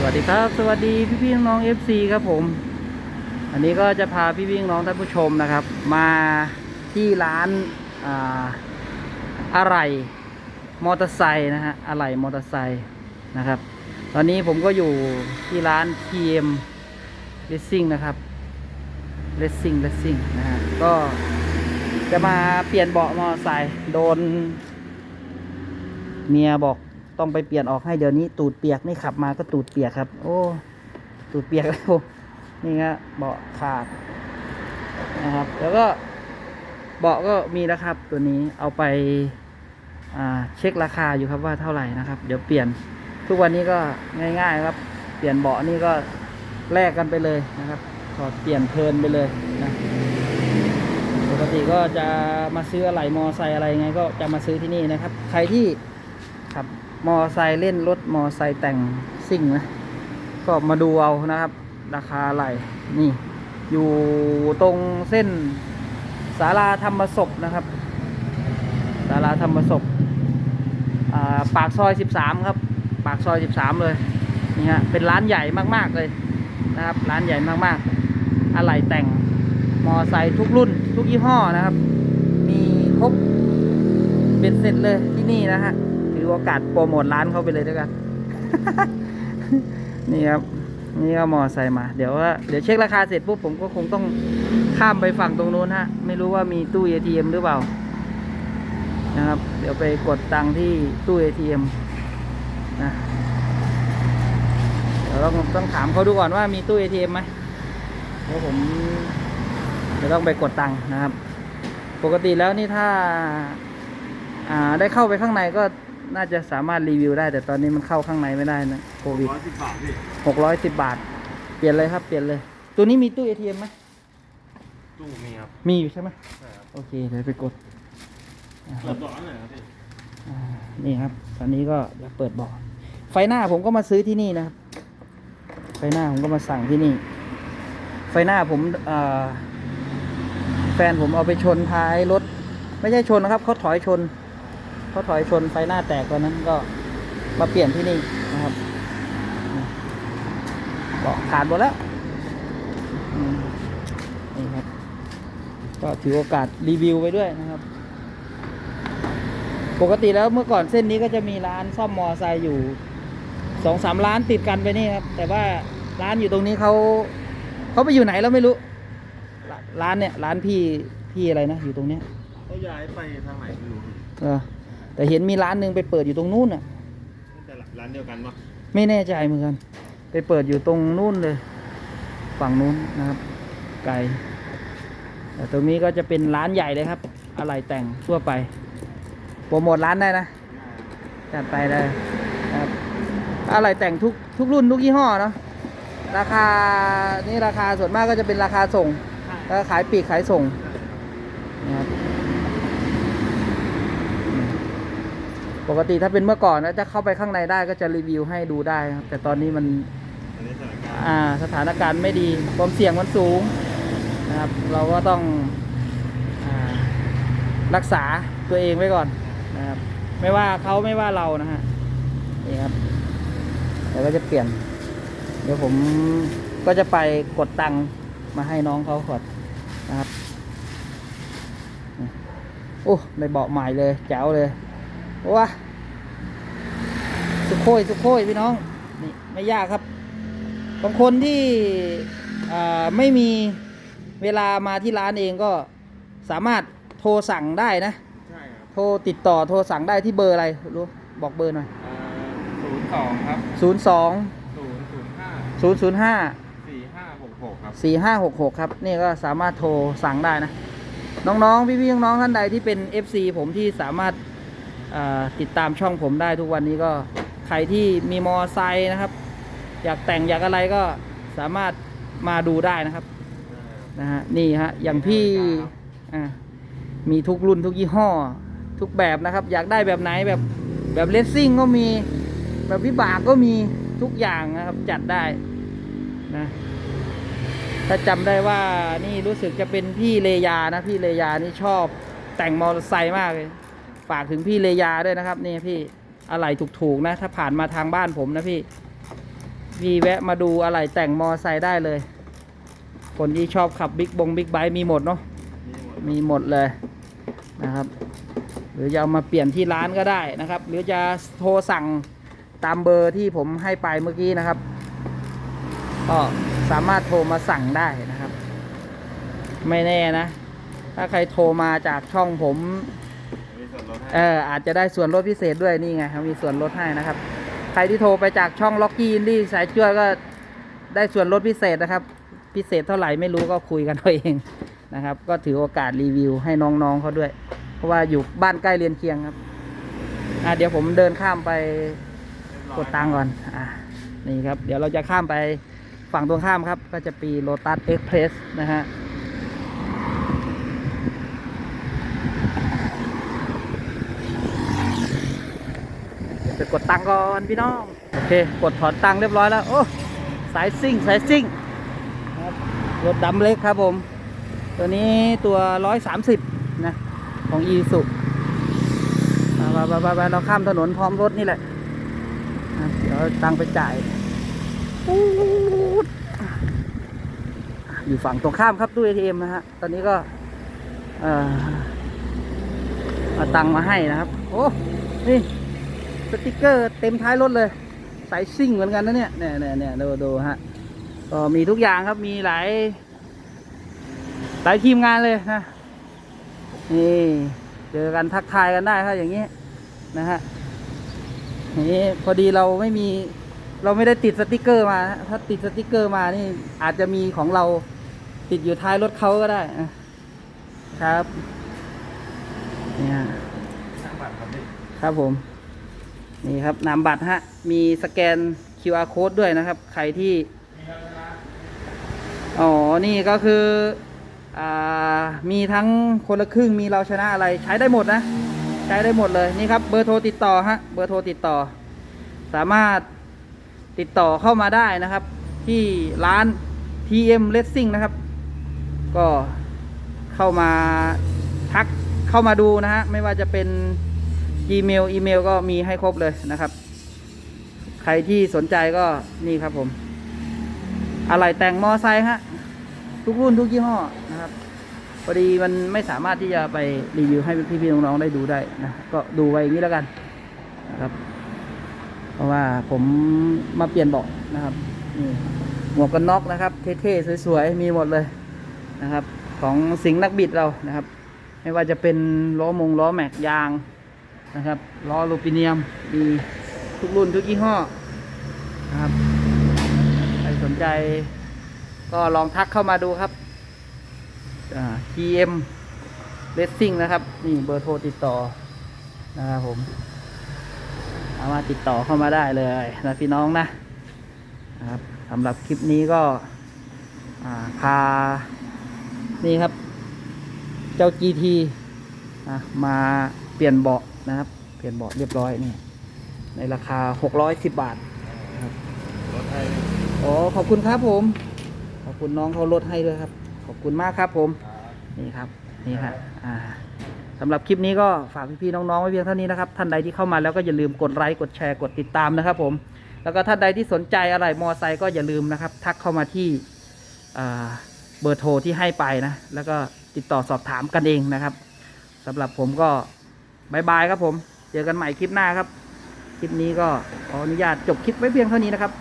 สวัสดีครับ สวัสดีพี่พี่น้องๆ FC ครับผม อันนี้ก็จะพาพี่พี่น้องท่านผู้ชมนะครับ มาที่ร้านอ่าอะไหล่มอเตอร์ไซค์นะฮะอะไหล่มอเตอร์ไซค์นะครับ ตอนนี้ผมก็อยู่ที่ร้าน TM Racing นะครับ Racing Racing นะฮะก็จะมาเปลี่ยนเบาะมอเตอร์ไซค์โดน เมียบอก ต้องไปเปลี่ยนออกให้เดี๋ยวนี้ตูดเปียกนี่ขับมาก็ตูดเปียกครับ โอ้ ตูดเปียกแล้วนี่ฮะเบาะขาดนะครับ แล้วก็เบาะก็มีแล้วครับ ตัวนี้เอาไปาเช็คราคาอยู่ครับว่าเท่าไหร่นะครับ เดี๋ยวเปลี่ยนทุกวันนี้ก็ง่าย ๆ ครับ เปลี่ยนเบาะนี่ก็แลกกันไปเลยนะครับถอดเปลี่ยนเพลินไปเลยนะปกติก็จะมาซื้ออะไหลมอไซค์อะไรไง ก็จะมาซื้อที่นี่นะครับ ใครที่ขับ มอไซค์เล่นรถมอไซค์แต่งซิ่งนะ ก็มาดูเอานะครับ ราคาไหลนี่ อยู่ตรงเส้นศาลาธรรมศพนะครับศาลาธรรมศพอ่าปากซอย 13 ครับ ปากซอย 13 เลยนี่ฮะเป็นร้านใหญ่มากๆเลยนะครับ ร้านใหญ่มากๆ อะไหล่แต่งมอไซค์ทุกรุ่น ทุกยี่ห้อนะครับ มีครบเป็นเสร็จเลยที่นี่นะฮะ โอกาสโปรโมทร้านเขาไปเลยด้วยกัน นี่ครับ นี่ก็มอไซค์มา เดี๋ยวว่าเดี๋ยวเช็คราคาเสร็จปุ๊บผมก็คงต้องข้ามไปฝั่งตรงนู้นฮะ ไม่รู้ว่ามีตู้ ATM หรือเปล่า นะครับ เดี๋ยวไปกดตังค์ที่ตู้ ATM นะเดี๋ยวต้องต้องถามเขาดูก่อนว่ามีตู้ ATM ไหมเพราะผมจะต้องไปกดตังค์นะครับ ปกติแล้วนี่ถ้า อ่า ได้เข้าไปข้างในก็ น่าจะสามารถรีวิวได้ แต่ตอนนี้มันเข้าข้างในไม่ได้นะโควิดร้อยสิบบาทพี่หกร้อยสิบบาท เปลี่ยนเลยครับเปลี่ยนเลย ตัวนี้มีตู้ ATM ไหมตู้มีครับมีอยู่ใช่ไหมใช่ครับโอเคเดี๋ยวไปกดอ่าคเปิรัดบร้อนหน่อยครับพี่อ่านี่ครับ ตอนนี้ก็เดี๋ยวเปิดเบอกไฟหน้าผมก็มาซื้อที่นี่นะครับ ไฟหน้าผมก็มาสั่งที่นี่ ไฟหน้าผมอ่าแฟนผมเอาไปชนท้ายรถ ไม่ใช่ชนนะครับเขาถอยชน เขาถอยชนไฟหน้าแตกตอนนั้นก็มาเปลี่ยนที่นี่นะครับเบาะขาดหมดแล้วอืมนี่ครับ ก็ถือโอกาสรีวิวไปด้วยนะครับ ปกติแล้วเมื่อก่อนเส้นนี้ก็จะมีร้านซ่อมมอไซค์อยู่สองสามร้านติดกันไปนี่ครับ แต่ว่าร้านอยู่ตรงนี้เขาเขาไปอยู่ไหนแล้วไม่รู้ ร้าร้านเนี่ย ร้านพี่พี่อะไรนะอยู่ตรงเนี้ยเขาย้ายไปทางไหนไม่รู้พี่เออ แต่เห็นมีร้านหนึ่งไปเปิดอยู่ตรงนู้นอะแต่ร้านเดียวกันปะไม่แน่ใจเหมือนกัน ไปเปิดอยู่ตรงนู้นเลย ฝั่งนู้นนะครับ ไกลแต่ตรงนี้ก็จะเป็นร้านใหญ่เลยครับ อะไรแต่งทั่วไป โปรโมทร้านได้นะ จัดไปเลยนะครับอะไรแต่งทุกทุกรุ่นทุกยี่ห้อเนาะ ราคา นี่ราคาส่วนมากก็จะเป็นราคาส่ง แล้วก็ขายปลีกขายส่งนะครับอืม ปกติถ้าเป็นเมื่อก่อนนะจะเข้าไปข้างในได้ก็จะรีวิวให้ดูได้ครับ แต่ตอนนี้มันอันนี้สถานการณ์อ่าสถานการณ์ไม่ดีความเสี่ยงมันสูงนะครับ เราก็ต้องอารักษาตัวเองไว้ก่อนนะครับ ไม่ว่าเขาไม่ว่าเรานะฮะนี่ครับเดี๋ยวก็จะเปลี่ยน เดี๋ยวผมก็จะไปกดตังค์มาให้น้องเขาก่อนนะครับนี่โอ้ได้เบาะใหม่เลยแจ๋วเลย ว้าสุโค้ยสุโค้ยพี่น้องนี่ไม่ยากครับบางคนที่อ่าไม่มีเวลามาที่ร้านเองก็สามารถโทรสั่งได้นะใช่ครับโทรติดต่อโทรสั่งได้ที่เบอร์อะไรรู้บอกเบอร์หน่อยศูนย์สองครับศูนย์สองศูนย์ศูนย์ห้าศูนย์ศูนย์ห้าสี่ห้าหกหกครับสี่ห้าหกหกครับนี่ก็สามารถโทรสั่งได้นะ น้องๆ พี่ๆน้องๆท่านใดที่เป็น FC ผมที่สามารถอ่า ติดตามช่องผมได้ทุกวันนี้ก็ใครที่มีมอไซค์นะครับ อยากแต่งอยากอะไรก็สามารถมาดูได้นะครับนะฮะนี่ฮะอย่างพี่มีทุกรุ่นทุกยี่ห้อ ทุกแบบนะครับ อยากได้แบบไหนแบบแบบเลสซิ่งก็มี แบบวิบากก็มีทุกอย่างนะครับจัดได้นะถ้าจำได้ว่านี่รู้สึกจะเป็นพี่เลยานะ พี่เลยานี่ชอบแต่งมอเตอร์ไซค์มากเลย ฝากถึงพี่เลยาด้วยนะครับนี่พี่อะไรถูกๆนะ ถ้าผ่านมาทางบ้านผมนะพี่พี่แวะมาดูอะไรแต่งมอไซค์ได้เลย คนที่ชอบขับบิ๊กบงบิ๊กไบค์มีหมดเนาะมีหมดเลยนะครับ หรือจะเอามาเปลี่ยนที่ร้านก็ได้นะครับ หรือจะโทรสั่งตามเบอร์ที่ผมให้ไปเมื่อกี้นะครับ ก็สามารถโทรมาสั่งได้นะครับ ไม่แน่นะ ถ้าใครโทรมาจากช่องผม วนลดให้เอออาจจะได้ส่วนลดพิเศษด้วยนี่ไงเขามีส่วนลดให้นะครับ ใครที่โทรไปจากช่องล็อกกี้อินดี้สายจ้วยก็ได้ส่วนลดพิเศษนะครับ พิเศษเท่าไหร่ไม่รู้ก็คุยกันเอาเองนะครับ ก็ถือโอกาสรีวิวให้น้องๆเขาด้วย เพราะว่าอยู่บ้านใกล้เรียนเคียงครับอะเดี๋ยวผมเดินข้ามไปกดตังค์ก่อนอะนี่ครับ เดี๋ยวเราจะข้ามไปฝั่งตรงข้ามครับ ก็จะปีโลตัสเอ็กเพรสนะฮะ ไปกดตังก่อนพี่น้อง โอเค กดถอนตังเรียบร้อยแล้ว โอ้ สายซิ่ง สายซิ่งครับรถดำเล็กครับผม ตัวนี้ตัวร้อยสามสิบนะ ของอีสุไปไปไปไปเราข้ามถนนพร้อมรถนี่แหละ เดี๋ยวตังไปจ่ายอยู่ฝั่งตรงข้ามครับตู้ ATM นะฮะ ตอนนี้ก็เอ่อเอาตังมาให้นะครับ โอ้ นี่ สติกเกอร์เต็มท้ายรถเลย สายซิ่งเหมือนกันนะเนี่ยเนี่ยเนี่ยเนี่ยดูดูฮะก็มีทุกอย่างครับมีหลาย หลายทีมงานเลยนะนี่เจอกันทักทายกันได้ครับอย่างนี้นะฮะนี่พอดีเราไม่มีเราไม่ได้ติดสติกเกอร์มาถ้าติดสติกเกอร์มานี่อาจจะมีของเราติดอยู่ท้ายรถเขาก็ได้ครับเนี่ยครับผม นี่ครับนามบัตรฮะ มีสแกน QR code ด้วยนะครับ ใครที่ อ๋อ นี่ก็คืออ่ามีทั้งคนละครึ่งมีเราชนะอะไรใช้ได้หมดนะ ใช้ได้หมดเลยนี่ครับเบอร์โทรติดต่อฮะเบอร์โทรติดต่อ สามารถติดต่อเข้ามาได้นะครับ ที่ร้าน TM Racing นะครับ ก็เข้ามาทักเข้ามาดูนะฮะไม่ว่าจะเป็น Gmail อีเมลก็มีให้ครบเลยนะครับ ใครที่สนใจก็นี่ครับผม อะไรแต่งมอไซค์ฮะ ทุกรุ่นทุกยี่ห้อนะครับพอดีมันไม่สามารถที่จะไปรีวิวให้พี่ๆน้องๆได้ดูได้นะก็ดูไว้อย่างนี้แล้วกันนะครับ เพราะว่าผมมาเปลี่ยนเบาะนะครับนี่หมวกกันน็อกนะครับ เท่ๆสวยๆ มีหมดเลยนะครับ ของสิงห์นักบิดเรานะครับ ไม่ว่าจะเป็นล้อมงล้อแม็กยาง นะครับล้ออลูมิเนียมมีทุกรุ่นทุกยี่ห้อนะครับใครสนใจ ก็ลองทักเข้ามาดูครับอ่า TM Racing นะครับ นี่เบอร์โทรติดต่อนะครับผมสามารถติดต่อเข้ามาได้เลยนะพี่น้องนะครับสำหรับคลิปนี้ก็อ่าพา นี่ครับ เจ้า GT มาเปลี่ยนเบาะ นะครับ เปลี่ยนเบาะเรียบร้อยนี่ ในราคา 610 บาทลดให้โอ้ขอบคุณครับผม ขอบคุณน้องเขาลดให้ด้วยครับ ขอบคุณมากครับผม นี่ครับ นี่ฮะอ่าสำหรับคลิปนี้ก็ฝากพี่ๆน้องๆไว้เพียงเท่านี้นะครับ ท่านใดที่เข้ามาแล้วก็อย่าลืมกดไลค์กดแชร์กดติดตามนะครับ ผม แล้วก็ท่านใดที่สนใจอะไรมอไซค์ก็อย่าลืมนะครับ ทักเข้ามาที่อ่าเบอร์โทรที่ให้ไปนะ แล้วก็ติดต่อสอบถามกันเองนะครับสำหรับผมก็ บายบายครับผม เจอกันใหม่คลิปหน้าครับ คลิปนี้ก็ขออนุญาตจบคลิปไว้เพียงเท่านี้นะครับ